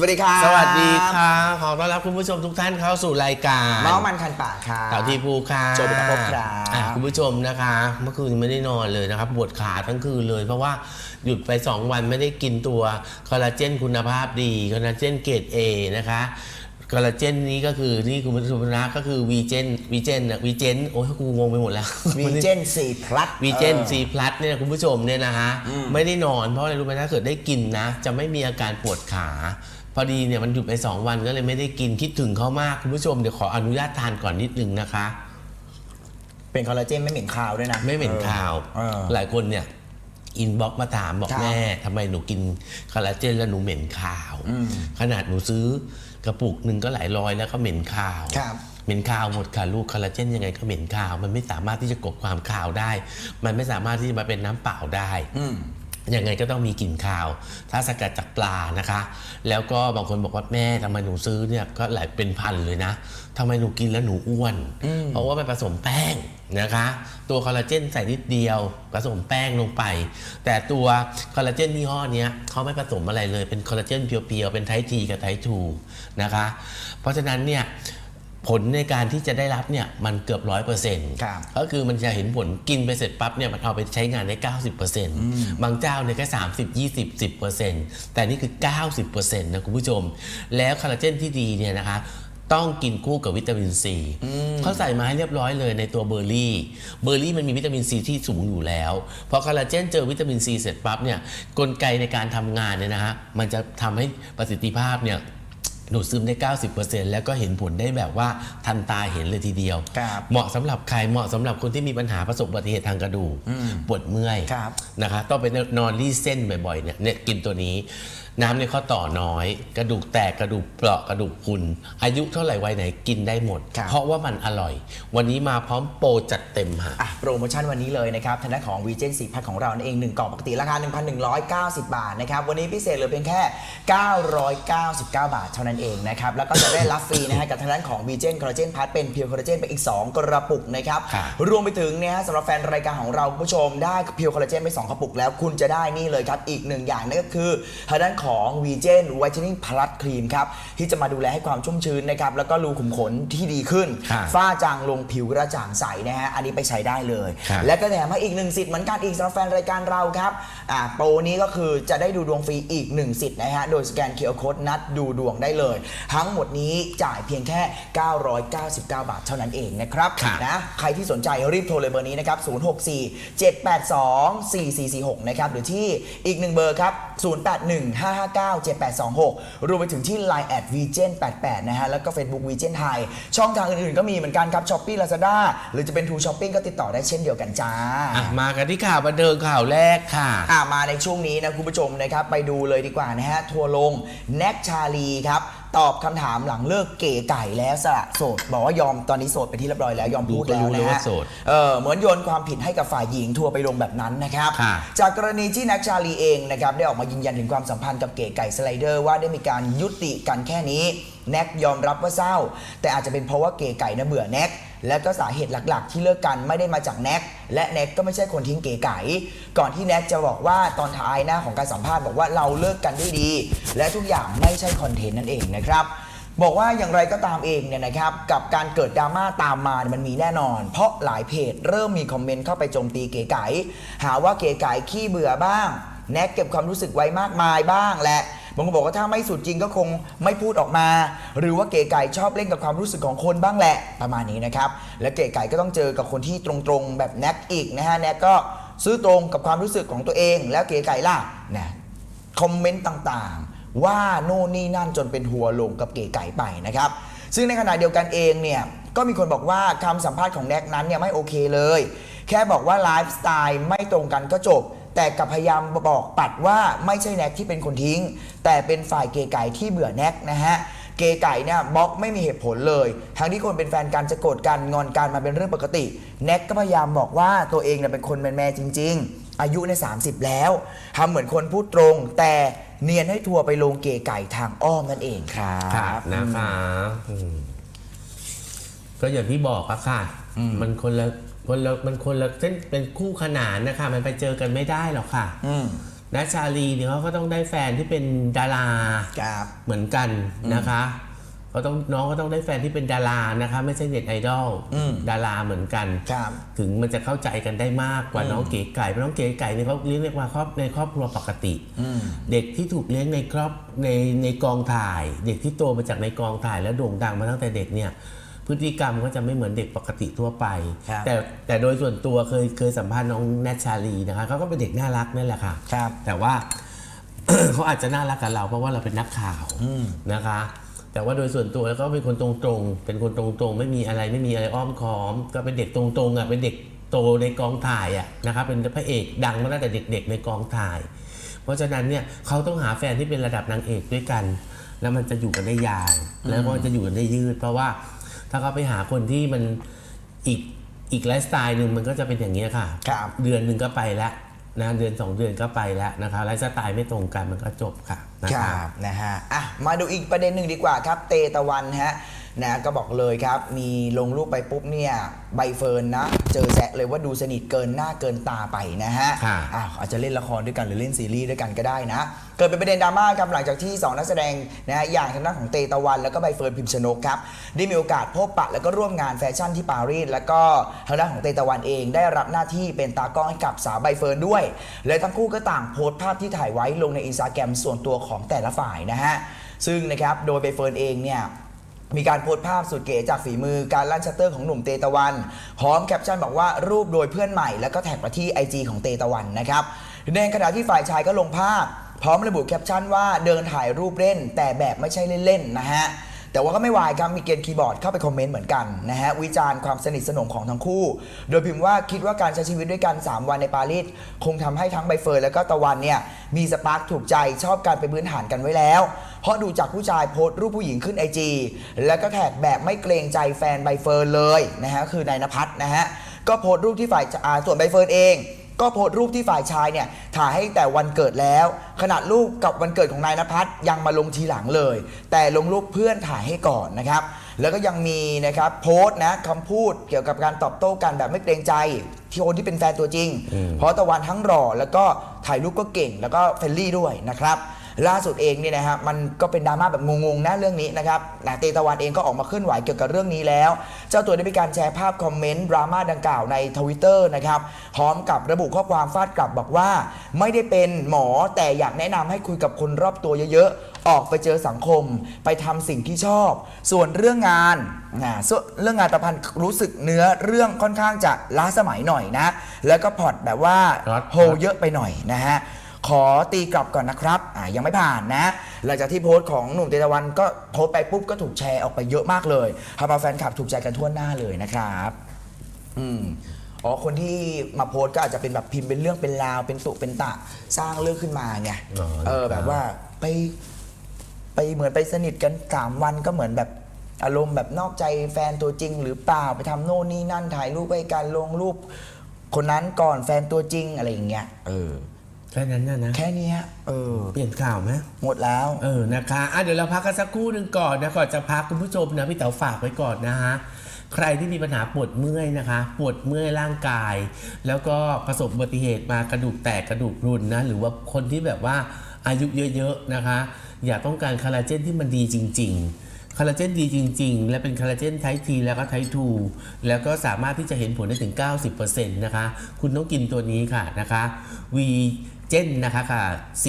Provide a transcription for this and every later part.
สวัสดีครับสวัสดีค่ะขอต้อนรับคุณผู้ชมทุกท่านเข้าสู่รายการเมาส์มันคันปากครับเต่าทีภูค่ะโจบิตาภพครับอะคุณผู้ชมนะคะ เมื่อคืนไม่ได้นอนเลยนะครับปวดขาทั้งคืนเลย เพราะว่าหยุดไป 2 วันไม่ได้กินตัวคอลลาเจนคุณภาพดีคอลลาเจนเกรด A นะคะคอลลาเจนนี้ก็คือที่คุณผู้ชมนะก็คือวีเจนวีเจนวีเจนโอ้ยกูงงไปหมดแล้ววีเจนซีพลัสวีเจนซีพลัสเนี่ยคุณผู้ชมเนี่ยนะฮะไม่ได้นอนเพราะอะไรรู้ไหมถ้าเกิดได้กินนะ จะไม่มีอาการปวดขา พอดีเนี่ยมันหยุดไป 2 วันก็เลยไม่ได้กินคิดถึงเขามากคุณผู้ชมเดี๋ยวขออนุญาตทานก่อนนิดนึงนะคะ เป็นคอลลาเจนไม่เหม็นคาวด้วยนะไม่เหม็นคาว เออ หลายคนเนี่ยอินบ็อกมาถามบอกครับแม่ทำไมหนูกินคอลลาเจนแล้วหนูเหม็นคาวขนาดหนูซื้อกระปุกหนึ่งก็หลายร้อยแล้วก็เหม็นคาว ครับ เหม็นคาวหมดค่ะลูกคอลลาเจนยังไงก็เหม็นคาว มันไม่สามารถที่จะกลบความคาวได้ มันไม่สามารถที่จะมาเป็นน้ำเปล่าได้ อืม ยังไงก็ต้องมีกลิ่นคาว ถ้าสกัดจากปลานะคะ แล้วก็บางคนบอกว่าแม่ทำไมหนูซื้อเนี่ยก็หลายเป็นพันเลยนะทำไมหนูกินแล้วหนูอ้วน เพราะว่ามันผสมแป้งนะคะ ตัวคอลลาเจนใส่นิดเดียว ผสมแป้งลงไป แต่ตัวคอลลาเจนยี่ห้อเนี้ยเขาไม่ผสมอะไรเลยเป็นคอลลาเจนเพียวๆเป็นไททีกับไททูนะคะ เพราะฉะนั้นเนี่ย ผลในการที่จะได้รับเนี่ยมันเกือบร้อยเปอร์เซ็นต์ครับก็คือมันจะเห็นผลกินไปเสร็จปั๊บเนี่ยมันเอาไปใช้งานได้ 90%บางเจ้าเนี่ยแค่30 20 10%แต่นี่คือ 90%นะคุณผู้ชม แล้วคอลลาเจนที่ดีเนี่ยนะคะต้องกินคู่กับวิตามินซีเขาใส่มาให้เรียบร้อยเลยในตัวเบอร์รี่ เบอร์รี่มันมีวิตามินซีที่สูงอยู่แล้ว พอคอลลาเจนเจอวิตามินซีเสร็จปั๊บเนี่ยกลไกในการทำงานเนี่ยนะฮะมันจะทำให้ประสิทธิภาพเนี่ย ดูดซึมได้ 90%แล้วก็เห็นผลได้แบบว่าทันตาเห็นเลยทีเดียว ครับเหมาะสำหรับใครเหมาะสำหรับคนที่มีปัญหาประสบอุบัติเหตุทางกระดูกปวดเมื่อยครับนะคะต้องไปนอนรีดเส้นบ่อยๆเนี่ยเนี่ยกินตัวนี้ น้ำในข้อต่อน้อย กระดูกแตกกระดูกเปราะกระดูกพรุนอายุเท่าไหร่วัยไหนกินได้หมด ครับ เพราะว่ามันอร่อย วันนี้มาพร้อมโปรจัดเต็มค่ะ อะโปรโมชั่นวันนี้เลยนะครับทางด้านของวีเจนสีพัดของเรานั่นเอง 1 กล่องปกติราคา 1,190 บาทนะครับ วันนี้พิเศษเหลือเพียงแค่ 999 บาท เท่านั้นเองนะครับ แล้วก็จะได้รับฟรีนะฮะกับทางด้านของวีเจนคอลลาเจนพัดเป็นเพียวคอลลาเจนไปอีก 2 กระปุกนะครับ ครับ รวมไปถึงเนี่ยฮะสำหรับแฟนรายการของเราคุณผู้ชมได้เพียวคอลลาเจนไป 2 กระปุกแล้วคุณจะได้นี่เลยครับ อีกหนึ่งอย่างนั่นก็คือทางด้านของวีเจนไวท์เทนนิ่งพลัสครีมครับ ที่จะมาดูแลให้ความชุ่มชื้นนะครับ แล้วก็รูขุมขนที่ดีขึ้น ครับฝ้าจางลงผิวกระจ่างใสนะฮะอันนี้ไปใช้ได้เลย ครับ และก็แถมมาอีกหนึ่งสิทธิ์เหมือนกันอีกสำหรับแฟนรายการเราครับอ่าโปรนี้ก็คือจะได้ดูดวงฟรีอีกหนึ่งสิทธิ์นะฮะโดยสแกนเคอร์โคดนัดดูดวงได้เลยทั้งหมดนี้จ่ายเพียงแค่ 999 บาทเท่านั้นเองนะครับครับ นะใครที่สนใจรีบโทรเลยเบอร์นี้นะครับ 064 782 4446 นะครับหรือที่อีกหนึ่งเบอร์ครับ 081 559 7826 รวมไปถึงที่ Line แอด v g e n 88นะฮะแล้วก็ Facebook v g e n ไทยช่องทางอื่นๆก็มีเหมือนกันครับ Shopee Lazada หรือจะเป็น True Shopping ก็ติดต่อได้เช่นเดียวกันจ้า อะมากันที่ข่าวบันเทิงข่าวแรกค่ะ อ่ามาในช่วงนี้นะคุณผู้ชมนะครับไปดูเลยดีกว่านะฮะ ทัวร์ลงแน็กชาลีครับ ตอบคำถามหลังเลิกเก๋ไก่แล้วสละโสด บอกว่ายอมตอนนี้โสดไปที่เรียบร้อยแล้วยอมพูดแล้วดูก็รู้เลยนะว่าฮะโสดเออเหมือนโยนความผิดให้กับฝ่ายหญิงทัวร์ไปลงแบบนั้นนะครับ ค่ะ จากกรณีที่แน็กชาลีเองนะครับได้ออกมายืนยันถึงความสัมพันธ์กับเก๋ไก่สไลเดอร์ว่าได้มีการยุติกันแค่นี้ แน็กยอมรับว่าเศร้า แต่อาจจะเป็นเพราะว่าเก๋ไก่นะเบื่อแน็กและก็สาเหตุหลักๆ ที่เลิกกันไม่ได้มาจากแน็กและแน็กก็ไม่ใช่คนทิ้งเก๋ไก่ก่อนที่แน็กจะบอกว่าตอนท้ายหน้าของการสัมภาษณ์บอกว่าเราเลิกกันด้วยดี และทุกอย่างไม่ใช่คอนเทนต์นั่นเองนะครับบอกว่าอย่างไรก็ตามเองเนี่ยนะครับกับการเกิดดราม่าตามมามันมีแน่นอน เพราะหลายเพจเริ่มมีคอมเมนต์เข้าไปโจมตีเก๋ไก่หาว่าเก๋ไก่ขี้เบื่อบ้าง แน็กเก็บความรู้สึกไว้มากมายบ้างแหละ บางคนบอกว่าถ้าไม่สุดจริงก็คงไม่พูดออกมา หรือว่าเก๋ไก่ชอบเล่นกับความรู้สึกของคนบ้างแหละประมาณนี้นะครับ และเก๋ไก่ก็ต้องเจอกับคนที่ตรงๆแบบแน็กอีกนะฮะแน็กก็ซื้อตรงกับความรู้สึกของตัวเอง แล้วเก๋ไก่ล่ะนะคอมเมนต์ต่างๆ ว่าโน่นนี่นั่นจนเป็นหัวลงกับเก๋ไก่ไปนะครับซึ่งในขณะเดียวกันเองเนี่ยก็มีคนบอกว่าคำสัมภาษณ์ของแน็กนั้นเนี่ยไม่โอเคเลย แค่บอกว่าไลฟ์สไตล์ไม่ตรงกันก็จบ แต่กลับพยายามบอกปัดว่าไม่ใช่แน็กที่เป็นคนทิ้ง แต่เป็นฝ่ายเก๋ไก่ที่เบื่อแน็กนะฮะเกไก่เนี่ยบล็อกไม่มีเหตุผลเลย ทั้งที่คนเป็นแฟนกันจะโกรธกันงอนกันมาเป็นเรื่องปกติ แน็กก็พยายามบอกว่าตัวเองเนี่ยเป็นคนแมนๆจริง ๆ อายุใน 30 แล้วทำเหมือนคนพูดตรง แต่เนียนให้ทัวร์ไปลงเกไก่ทางอ้อมนั่นเองครัครับบนะคะอืมก็อย่างที่บอกอะค่ะ มันคนละคนละมันคนละเส้นเป็นคู่ขนานนะคะ มันไปเจอกันไม่ได้หรอกค่ะอืมนะชาลีเนี่ยเขาก็ต้องได้แฟนที่เป็นดาราครับเหมือนกันนะคะเขาต้องน้องก็ต้องได้แฟนที่เป็นดารานะคะ ไม่ใช่เน็ตไอดอลอืมดาราเหมือนกันครับถึงมันจะเข้าใจกันได้มากกว่าน้องเก๋ไก่เพราะน้องเก๋ไก่เนี่ยเขาเลี้ยงในครอบในครอบครัวปกติอืมเด็กที่ถูกเลี้ยงในครอบในในกองถ่าย เด็กที่โตมาจากในกองถ่ายแล้วโด่งดังมาตั้งแต่เด็กเนี่ย พฤติกรรมก็จะไม่เหมือนเด็กปกติทั่วไป ครับแต่แต่โดยส่วนตัวเคยเคยสัมภาษณ์น้องแนทชาลีนะคะเขาก็เป็นเด็กน่ารักนั่นแหละค่ะ ครับ แต่ว่า เขาอาจจะน่ารักกับเราเพราะว่าเราเป็นนักข่าวอืมนะคะ แต่ว่าโดยส่วนตัวแล้วก็เป็นคนตรงๆ เป็นคนตรงๆ ไม่มีอะไรไม่มีอะไรอ้อมค้อม ก็เป็นเด็กตรงๆอะเป็นเด็กโตในกองถ่ายอะนะครับเป็นพระเอกดังมาตั้งแต่เด็ก ๆ ในกองถ่าย เพราะฉะนั้นเนี่ยเขาต้องหาแฟนที่เป็นระดับนางเอกด้วยกัน แล้วมันจะอยู่กันได้ยาวแล้วก็จะอยู่กันได้ยืด เพราะว่า ถ้าเขาไปหาคนที่มันอีกอีกไลฟ์สไตล์หนึ่งมันก็จะเป็นอย่างนี้ยค่ะ ครับเดือนหนึ่งก็ไปแล้วนะเดือนสองเดือนก็ไปแล้วนะคะไลฟ์สไตล์ไม่ตรงกันมันก็จบค่ะนะคคะ รับนะฮะอะมาดูอีกประเด็นหนึ่งดีกว่าครับเตตะวันฮะ นะก็บอกเลยครับ มีลงรูปไปปุ๊บเนี่ยใบเฟิร์นนะ เจอแซะเลยว่าดูสนิทเกินหน้าเกินตาไปนะฮะค่ะอ้าวอาจจะเล่นละครด้วยกันหรือเล่นซีรีส์ด้วยกันก็ได้นะ เกิดเป็นประเด็นดราม่าครับหลังจากที่ 2 นักแสดงนะฮะอย่างทางด้านของเตตะวัน แล้วก็ใบเฟิร์นพิมชนกครับได้มีโอกาสพบปะแล้วก็ร่วมงานแฟชั่นที่ปารีสแล้วก็ทางด้านของเตตะวันเองได้รับหน้าที่เป็นตากล้องให้กับสาวใบเฟิร์นด้วย และทั้งคู่ก็ต่างโพสต์ภาพที่ถ่ายไว้ลงในอินสตาแกรมส่วนตัวของแต่ละฝ่ายนะฮะซึ่งนะครับโดยใบเฟิร์นเองเนี่ย มีการโพสต์ภาพสุดเก๋จากฝีมือการลั่นชัตเตอร์ของหนุ่มเตตะวัน พร้อมแคปชั่นบอกว่ารูปโดยเพื่อนใหม่ แล้วก็แท็กมาที่ IG ของเตตะวันนะครับในขณะที่ฝ่ายชายก็ลงภาพ พร้อมระบุแคปชั่นว่าเดินถ่ายรูปเล่น แต่แบบไม่ใช่เล่นๆนะฮะแต่ว่าก็ไม่วายครับมีเกณฑ์คีย์บอร์ดเข้าไปคอมเมนต์เหมือนกันนะฮะวิจารณ์ความสนิทสนมของทั้งคู่ โดยพิมพ์ว่าคิดว่าการใช้ชีวิตด้วยกัน 3 วันในปารีสคงทำให้ทั้งใบเฟิร์นและก็ตะวันเนี่ยมีสปาร์คถูกใจชอบการไปพื้นฐานกันไว้แล้ว เพราะดูจากผู้ชายโพสต์รูปผู้หญิงขึ้นไอจีแล้วก็แท็กแบบไม่เกรงใจแฟนใบเฟิร์นเลยนะฮะคือนายนภัสนะฮะก็โพสต์รูปที่ฝ่ายอ่าส่วนใบเฟิร์นเอง ก็โพสต์รูปที่ฝ่ายชายเนี่ยถ่ายให้แต่วันเกิดแล้ว ขนาดรูปกับวันเกิดของนายนภัสยังมาลงทีหลังเลย แต่ลงรูปเพื่อนถ่ายให้ก่อนนะครับ แล้วก็ยังมีนะครับโพสต์นะคำพูดเกี่ยวกับการตอบโต้กันแบบไม่เกรงใจ ที่คนที่เป็นแฟนตัวจริง เพราะตะวันทั้งหล่อแล้วก็ถ่ายรูปก็เก่งแล้วก็เฟรนลี่ด้วยนะครับ ล่าสุดเองเนี่ยนะฮะมันก็เป็นดราม่าแบบงงๆนะเรื่องนี้นะครับนะเตตะวันเองก็ออกมาเคลื่อนไหวเกี่ยวกับเรื่องนี้แล้ว เจ้าตัวได้มีการแชร์ภาพคอมเมนต์ดราม่าดังกล่าวในทวิตเตอร์นะครับพร้อมกับระบุข้อความฟาดกลับบอกว่า ไม่ได้เป็นหมอแต่อยากแนะนำให้คุยกับคนรอบตัวเยอะๆ ออกไปเจอสังคม ไปทำสิ่งที่ชอบ ส่วนเรื่องงานนะส่วนเรื่องงานตะพันรู้สึกเนื้อเรื่องค่อนข้างจะล้าสมัยหน่อยนะ แล้วก็พอร์ตแบบว่าครับโฮเยอะไปหน่อยนะฮะ ขอตีกลับก่อนนะครับอ่ายังไม่ผ่านนะ หลังจากที่โพสต์ของหนุ่มเตตะวันก็โพสต์ไปปุ๊บก็ถูกแชร์ออกไปเยอะมากเลยทำเอาแฟนคลับถูกใจกันทั่วหน้าเลยนะครับ อืมอ๋อ คนที่มาโพสต์ก็อาจจะเป็นแบบพิมพ์เป็นเรื่องเป็นราว เป็นตุเป็นตะสร้างเรื่องขึ้นมาไงอ๋อเออ แบบว่าไป ไปเหมือนไปสนิทกันสามวันก็เหมือนแบบอารมณ์แบบนอกใจแฟนตัวจริง หรือเปล่าไปทำโน่นนี่นั่นถ่ายรูปไปกันลงรูป คนนั้นก่อนแฟนตัวจริงอะไรอย่างเงี้ยเออ แค่นั้นนะนะ แค่เนี้ยเออ เปลี่ยนข่าวไหมหมดแล้ว เออนะคะอะเดี๋ยวเราพักกันสักครู่หนึ่งก่อนนะก่อนจะพักคุณผู้ชมนะพี่เต๋อฝากไว้ก่อนนะฮะใครที่มีปัญหาปวดเมื่อยนะคะ ปวดเมื่อยร่างกาย แล้วก็ประสบอุบัติเหตุมากระดูกแตกกระดูกรุนนะหรือว่าคนที่แบบว่าอายุเยอะๆนะคะ อยากต้องการคอลลาเจนที่มันดีจริง ๆ คอลลาเจนดีจริง ๆ และเป็นคอลลาเจนไทป์ทีแล้วก็ไทป์ทูแล้วก็สามารถที่จะเห็นผลได้ถึง 90%นะคะ คุณต้องกินตัวนี้ค่ะนะคะ V เจนนะคะค่ะ C+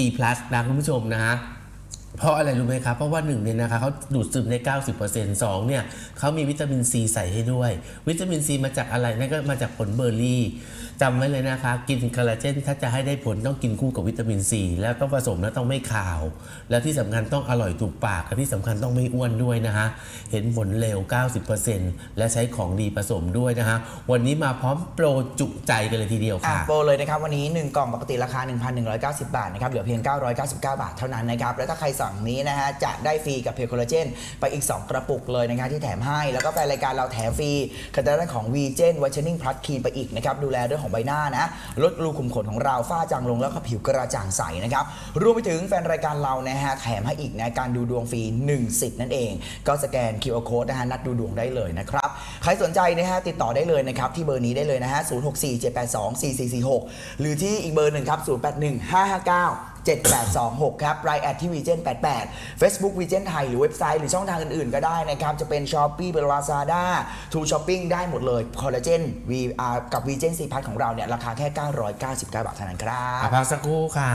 นะคุณผู้ชมนะฮะ เพราะอะไรรู้ไหมครับ เพราะว่าหนึ่งเนี่ยนะคะเขาดูดซึมได้ 90%สองเนี่ยเขามีวิตามินซีใส่ให้ด้วย วิตามินซีมาจากอะไรนั่นก็มาจากผลเบอร์รี่จำไว้เลยนะคะ กินคอลลาเจนถ้าจะให้ได้ผลต้องกินคู่กับวิตามินซีแล้วต้องผสมแล้วต้องไม่ขาว แล้วที่สำคัญต้องอร่อยถูกปากและที่สำคัญต้องไม่อ้วนด้วยนะคะ เห็นผลเร็ว 90%และใช้ของดีผสมด้วยนะคะ วันนี้มาพร้อมโปรจุใจกันเลยทีเดียวค่ะโปรเลยนะครับวันนี้ 1 กล่องปกติราคา 1,190 บาทนะครับเหลือเพียง 999 บาทเท่านั้นนะครับแล้วถ้าใครสั่งสั่งนี้นะฮะจะได้ฟรีกับเพลคลาเจนไปอีก 2 กระปุกเลยนะคะที่แถมให้ แล้วก็แฟนรายการเราแถมฟรีกับด้านของ v ีเจนไวท์เชนนิ่งพลัสครีมไปอีกนะครับดูแลเรื่องของใบหน้านะลดรูขุมขนของเราฝ้าจางลงแล้วก็ผิวกระจ่างใสนะครับรวมไปถึงแฟนรายการเรานะฮะแถมให้อีกนะการดูดวงฟรี1สิทธิ์นั่นเอง ก็สแกน QR Code นะฮะนัดดูดวงได้เลยนะครับใครสนใจนะฮะติดต่อได้เลยนะครับที่เบอร์นี้ได้เลยนะฮะ0647824446 หรือที่อีกเบอร์หนึ่งครับ081559 7826 ครับ r i แอดที่ v ีเจน88 Facebook v ีเจนไทยหรือเว็บไซต์หรือช่องทางอื่นๆ ก็ได้นะครับ จะเป็น s h o p e e เป็น Lazada True Shopping ได้หมดเลยคอลลาเจน V อ่ากับ v ีเจนซีพัทของเราเนี่ย ราคาแค่ 999 บาทเท่านั้นครับอะพักสักครู่ค่ะ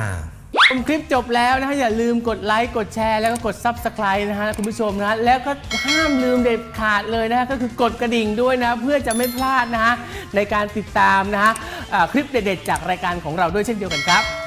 ชมคลิปจบแล้วนะฮะอย่าลืมกดไลค์กดแชร์แล้วก็กด Subscribe นะฮะคุณผู้ชมนะฮะแล้วก็ห้ามลืมเด็ดขาดเลยนะฮะก็คือกดกระดิ่งด้วยนะ เพื่อจะไม่พลาดนะฮะในการติดตามนะฮะอ่าคลิปเด็ดๆจากรายการของเราด้วยเช่นเดียวกันครับ